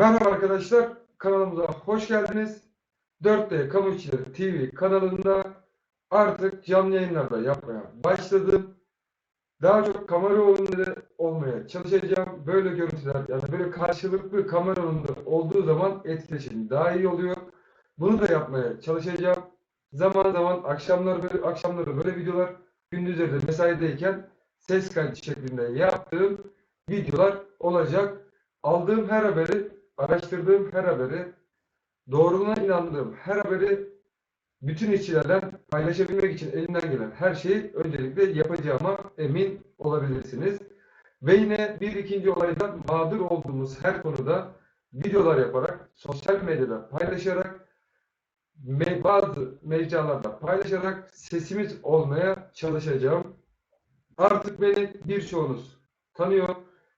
Merhaba arkadaşlar, kanalımıza hoş geldiniz. 4D Kamu İşçileri TV kanalında artık canlı yayınlarda yapmaya başladım. Daha çok kamera önünde olmaya çalışacağım. Böyle görüntüler, yani böyle karşılıklı kamera önünde olduğu zaman etkileşim daha iyi oluyor. Bunu da yapmaya çalışacağım. Zaman zaman akşamları böyle, akşamları böyle videolar, gündüzleri de mesaideyken ses kaydı şeklinde yaptığım videolar olacak. Aldığım her haberi araştırdığım her haberi, doğruluğuna inandığım her haberi bütün işçilerden paylaşabilmek için elimden gelen her şeyi öncelikle yapacağıma emin olabilirsiniz. Ve yine bir ikinci olayda mağdur olduğumuz her konuda videolar yaparak, sosyal medyada paylaşarak, bazı mecralarda paylaşarak sesimiz olmaya çalışacağım. Artık beni birçoğunuz tanıyor.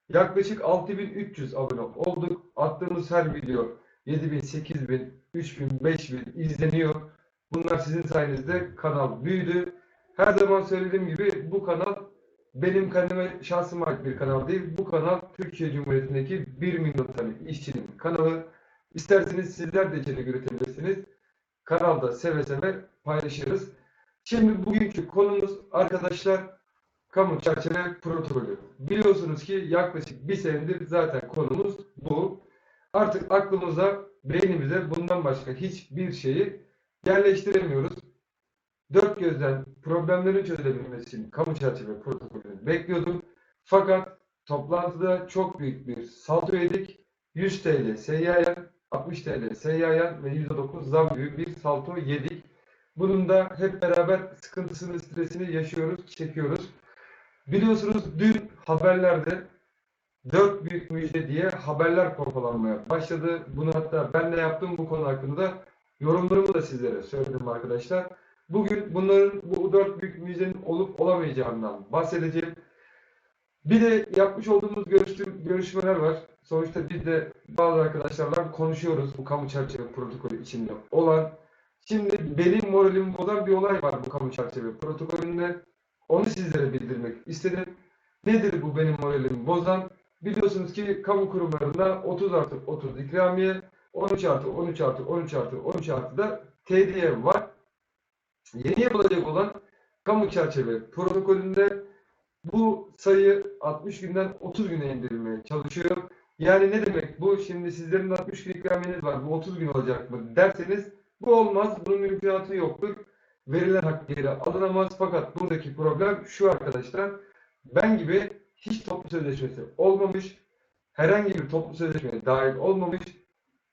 Yaklaşık 6300 abone olduk. Attığımız her video 7000, 8000, 3000, 5000 izleniyor. Bunlar sizin sayenizde kanal büyüdü. Her zaman söylediğim gibi bu kanal benim kendime şahsıma ait bir kanal değil. Bu kanal Türkiye Cumhuriyeti'ndeki 1 milyon tane işçinin kanalı. İsterseniz sizler de içerik üretebilirsiniz. Kanalda seve seve paylaşırız. Şimdi bugünkü konumuz arkadaşlar Kamu çerçeve protokolü. Biliyorsunuz ki yaklaşık bir senedir zaten konumuz bu. Artık aklımıza, beynimize bundan başka hiçbir şeyi yerleştiremiyoruz. Dört gözden problemlerin çözülebilmesi için kamu çerçeve protokolünü bekliyorduk. Fakat toplantıda çok büyük bir salto yedik. 100 TL seyyayen, 60 TL seyyayen ve %9 zam gibi bir salto yedik. Bunun da hep beraber sıkıntısını, stresini yaşıyoruz, çekiyoruz. Biliyorsunuz dün haberlerde dört büyük müjde diye haberler pompalanmaya başladı. Bunu hatta ben de yaptım bu konu hakkında yorumlarımı da sizlere söyledim arkadaşlar. Bugün bunların bu dört büyük müjdenin olup olamayacağından bahsedeceğim. Bir de yapmış olduğumuz görüştüm, görüşmeler var. Sonuçta biz de bazı arkadaşlarla konuşuyoruz bu kamu çerçeve protokolü içinde olan. Şimdi benim moralimi bozan bir olay var bu kamu çerçeve protokolünde. Onu sizlere bildirmek istedim. Nedir bu benim moralimi bozan? Biliyorsunuz ki kamu kurumlarında 30 artı 30 ikramiye, 13 artı 13 artı 13 artı 13 artı da TDY var. Yeni yapılacak olan kamu çerçeve protokolünde bu sayı 60 günden 30 güne indirilmeye çalışıyor. Yani ne demek bu? Şimdi sizlerin 60 gün ikramiyeniz var. Bu 30 gün olacak mı derseniz bu olmaz. Bunun mümkünatı yoktur verilen hak geri alınamaz. Fakat buradaki problem şu arkadaşlar. Ben gibi hiç toplu sözleşmesi olmamış, herhangi bir toplu sözleşmeye dahil olmamış,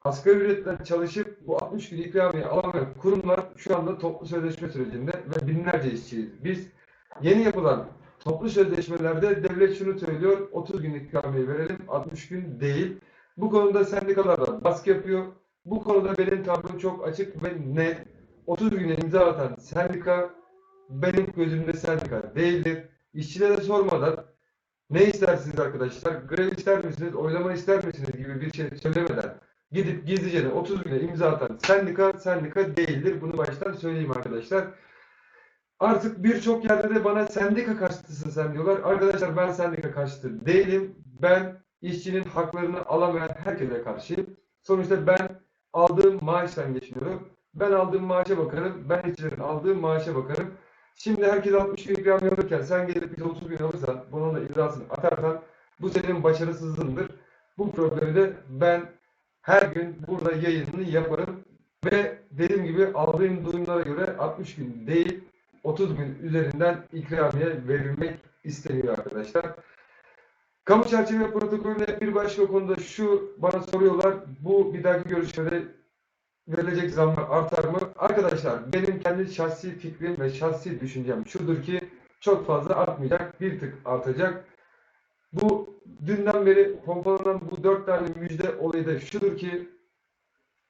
asgari ücretten çalışıp bu 60 gün ikramiye alamayan kurumlar şu anda toplu sözleşme sürecinde ve binlerce işçiyiz. Biz yeni yapılan toplu sözleşmelerde devlet şunu söylüyor, 30 gün ikramiye verelim, 60 gün değil. Bu konuda sendikalar da baskı yapıyor. Bu konuda benim tavrım çok açık ve net. 30 güne imza atan sendika benim gözümde sendika değildir. İşçilere sormadan ne istersiniz arkadaşlar? Grev ister misiniz? Oylama ister misiniz? gibi bir şey söylemeden gidip gizlice de 30 güne imza atan sendika sendika değildir. Bunu baştan söyleyeyim arkadaşlar. Artık birçok yerde de bana sendika karşıtısın sen diyorlar. Arkadaşlar ben sendika karşıtı değilim. Ben işçinin haklarını alamayan herkese karşıyım. Sonuçta ben aldığım maaştan geçiniyorum. Ben aldığım maaşa bakarım. Ben işçilerin aldığı maaşa bakarım. Şimdi herkes 60 gün ikramiye alırken sen gelip bir 30 gün alırsan bunun da imzasını atarsan bu senin başarısızlığındır. Bu problemi de ben her gün burada yayınını yaparım. Ve dediğim gibi aldığım duyumlara göre 60 gün değil 30 gün üzerinden ikramiye verilmek isteniyor arkadaşlar. Kamu çerçeve protokolüne bir başka konuda şu bana soruyorlar. Bu bir dahaki görüşmede verilecek zamlar artar mı? Arkadaşlar benim kendi şahsi fikrim ve şahsi düşüncem şudur ki çok fazla artmayacak, bir tık artacak. Bu dünden beri pompalanan bu dört tane müjde olayı da şudur ki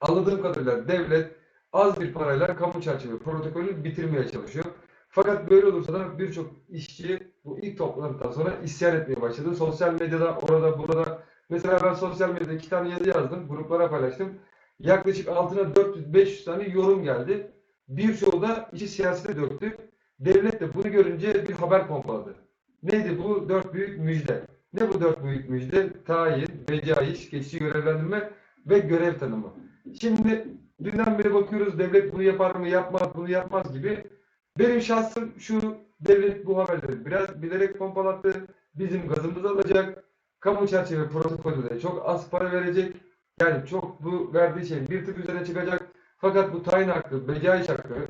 anladığım kadarıyla devlet az bir parayla kamu çerçeve protokolü bitirmeye çalışıyor. Fakat böyle olursa da birçok işçi bu ilk toplantıdan sonra isyan etmeye başladı. Sosyal medyada orada burada mesela ben sosyal medyada iki tane yazı yazdım, gruplara paylaştım. Yaklaşık altına 400-500 tane yorum geldi. Birçoğu da işi siyasete döktü. Devlet de bunu görünce bir haber pompaladı. Neydi bu? Dört büyük müjde. Ne bu dört büyük müjde? Tayin, becaiş, geçici görevlendirme ve görev tanımı. Şimdi dünden beri bakıyoruz devlet bunu yapar mı yapmaz bunu yapmaz gibi. Benim şahsım şu devlet bu haberleri biraz bilerek pompalattı. Bizim gazımızı alacak. Kamu çerçeve protokolü de çok az para verecek. Yani çok bu verdiği şey bir tık üzerine çıkacak. Fakat bu tayin hakkı, becaiş hakkı,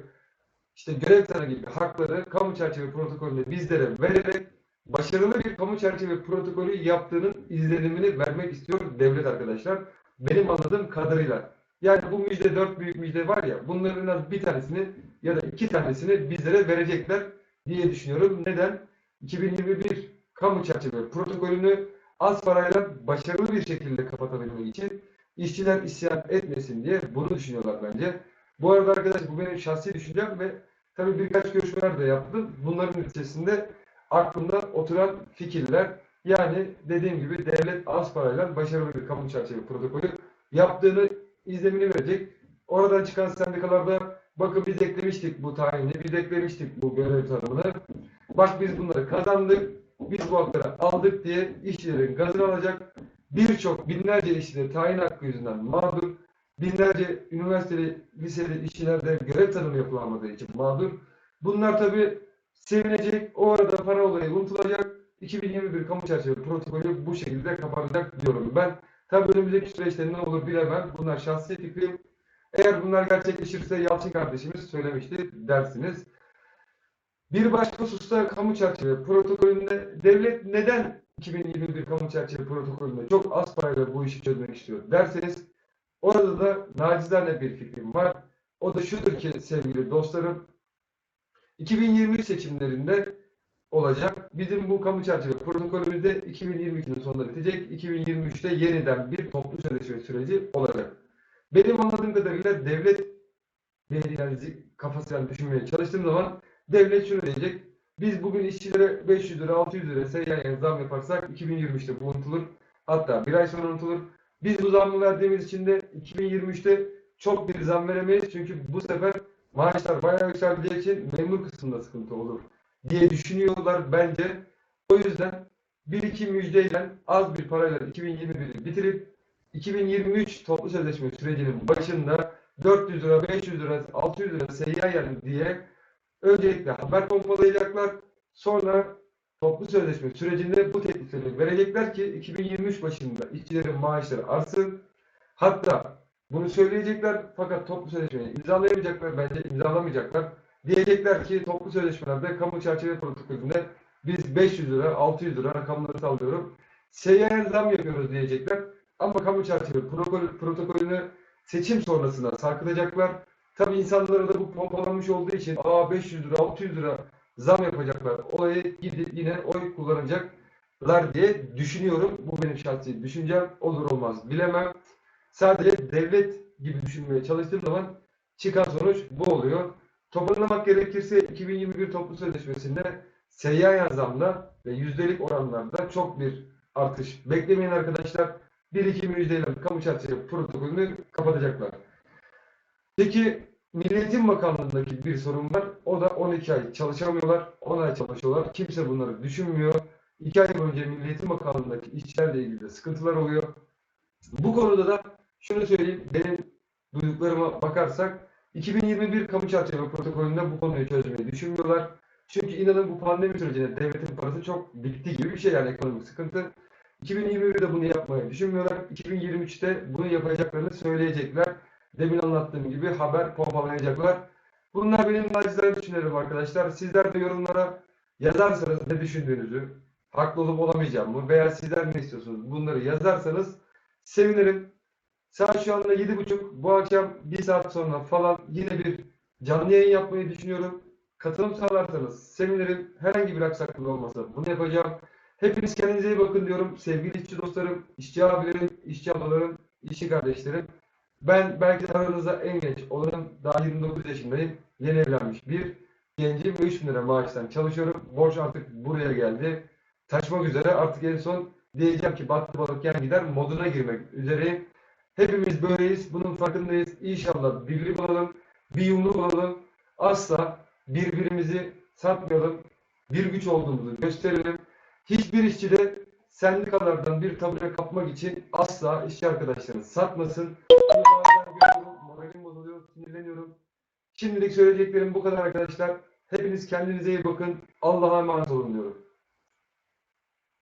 işte görev tanı gibi hakları kamu çerçeve protokolünde bizlere vererek başarılı bir kamu çerçeve protokolü yaptığının izlenimini vermek istiyor devlet arkadaşlar. Benim anladığım kadarıyla. Yani bu müjde dört büyük müjde var ya bunların az bir tanesini ya da iki tanesini bizlere verecekler diye düşünüyorum. Neden? 2021 kamu çerçeve protokolünü az parayla başarılı bir şekilde kapatabilmek için işçiler isyan etmesin diye bunu düşünüyorlar bence. Bu arada arkadaş bu benim şahsi düşüncem ve tabii birkaç görüşmeler de yaptım. Bunların neticesinde aklımda oturan fikirler. Yani dediğim gibi devlet az parayla başarılı bir kamu çerçeve protokolü yaptığını izlemini verecek. Oradan çıkan sendikalarda bakın biz eklemiştik bu tayini, biz eklemiştik bu görev tanımını. Bak biz bunları kazandık, biz bu hakları aldık diye işçilerin gazını alacak. Birçok binlerce işçide tayin hakkı yüzünden mağdur. Binlerce üniversiteli, liseli işçilerde görev tanımı yapılamadığı için mağdur. Bunlar tabii sevinecek. O arada para olayı unutulacak. 2021 kamu çerçeve protokolü bu şekilde kapanacak diyorum ben. Tabii önümüzdeki süreçte ne olur bilemem. Bunlar şahsi fikrim. Eğer bunlar gerçekleşirse Yalçın kardeşimiz söylemişti dersiniz. Bir başka hususta kamu çerçeve protokolünde devlet neden 2021 kamu çerçeve protokolünde çok az parayla bu işi çözmek istiyor derseniz orada da nacizane bir fikrim var. O da şudur ki sevgili dostlarım 2023 seçimlerinde olacak. Bizim bu kamu çerçeve protokolümüzde 2022'nin sonunda bitecek. 2023'te yeniden bir toplu sözleşme süreci olacak. Benim anladığım kadarıyla devlet belediyenizi kafasıyla düşünmeye çalıştığım zaman devlet şunu diyecek. Biz bugün işçilere 500 lira, 600 lira seyyan zam yaparsak 2023'te bu unutulur. Hatta bir ay sonra unutulur. Biz bu zammı verdiğimiz için de 2023'te çok bir zam veremeyiz. Çünkü bu sefer maaşlar bayağı yükseleceği için memur kısmında sıkıntı olur diye düşünüyorlar bence. O yüzden bir iki müjdeyle az bir parayla 2021'i bitirip 2023 toplu sözleşme sürecinin başında 400 lira, 500 lira, 600 lira seyyar yani diye öncelikle haber pompalayacaklar. Sonra toplu sözleşme sürecinde bu teklifleri verecekler ki 2023 başında işçilerin maaşları artsın. Hatta bunu söyleyecekler fakat toplu sözleşmeyi imzalayamayacaklar. Bence imzalamayacaklar. Diyecekler ki toplu sözleşmelerde kamu çerçeve protokolünde biz 500 lira, 600 lira rakamları sallıyorum. Seyyar zam yapıyoruz diyecekler. Ama kamu çerçeve protokol, protokolünü seçim sonrasında sarkıtacaklar. Tabi insanlara da bu pompalanmış olduğu için aa 500 lira, 600 lira zam yapacaklar. Olayı gidip yine oy kullanacaklar diye düşünüyorum. Bu benim şahsi düşüncem. Olur olmaz bilemem. Sadece devlet gibi düşünmeye çalıştığım zaman çıkan sonuç bu oluyor. Toparlamak gerekirse 2021 toplu sözleşmesinde seyyar zamda ve yüzdelik oranlarda çok bir artış beklemeyin arkadaşlar. 1-2 müjdeyle kamu çerçeve protokolünü kapatacaklar. Peki Milliyetin Bakanlığı'ndaki bir sorun var. O da 12 ay çalışamıyorlar. 10 ay çalışıyorlar. Kimse bunları düşünmüyor. 2 ay önce Milliyetin Bakanlığı'ndaki işçilerle ilgili de sıkıntılar oluyor. Bu konuda da şunu söyleyeyim. Benim duyduklarıma bakarsak 2021 kamu çerçeve protokolünde bu konuyu çözmeyi düşünmüyorlar. Çünkü inanın bu pandemi sürecinde devletin parası çok bitti gibi bir şey yani ekonomik sıkıntı. 2021'de bunu yapmayı düşünmüyorlar. 2023'te bunu yapacaklarını söyleyecekler. Demin anlattığım gibi haber pompalayacaklar. Bunlar benim nacizane düşüncelerim arkadaşlar. Sizler de yorumlara yazarsanız ne düşündüğünüzü, haklı olup olamayacağımı veya sizler ne istiyorsunuz bunları yazarsanız sevinirim. Saat şu anda 7.30. Bu akşam bir saat sonra falan yine bir canlı yayın yapmayı düşünüyorum. Katılım sağlarsanız sevinirim. Herhangi bir aksaklık olmasa bunu yapacağım. Hepiniz kendinize iyi bakın diyorum. Sevgili işçi dostlarım, işçi abilerim, işçi ablalarım, işçi kardeşlerim. Ben belki aranızda en genç olanım. Daha 29 yaşındayım. Yeni evlenmiş bir gencim ve 3 bin lira maaştan çalışıyorum. Borç artık buraya geldi. Taşmak üzere artık en son diyeceğim ki battı balık gider moduna girmek üzereyim. Hepimiz böyleyiz. Bunun farkındayız. İnşallah birlik olalım. Bir yumruk olalım. Asla birbirimizi satmayalım. Bir güç olduğumuzu gösterelim. Hiçbir işçi de sendikalardan bir tabure kapmak için asla işçi arkadaşlarını satmasın. Bunu bazen görüyorum, moralim bozuluyor, sinirleniyorum. Şimdilik söyleyeceklerim bu kadar arkadaşlar. Hepiniz kendinize iyi bakın. Allah'a emanet olun diyorum.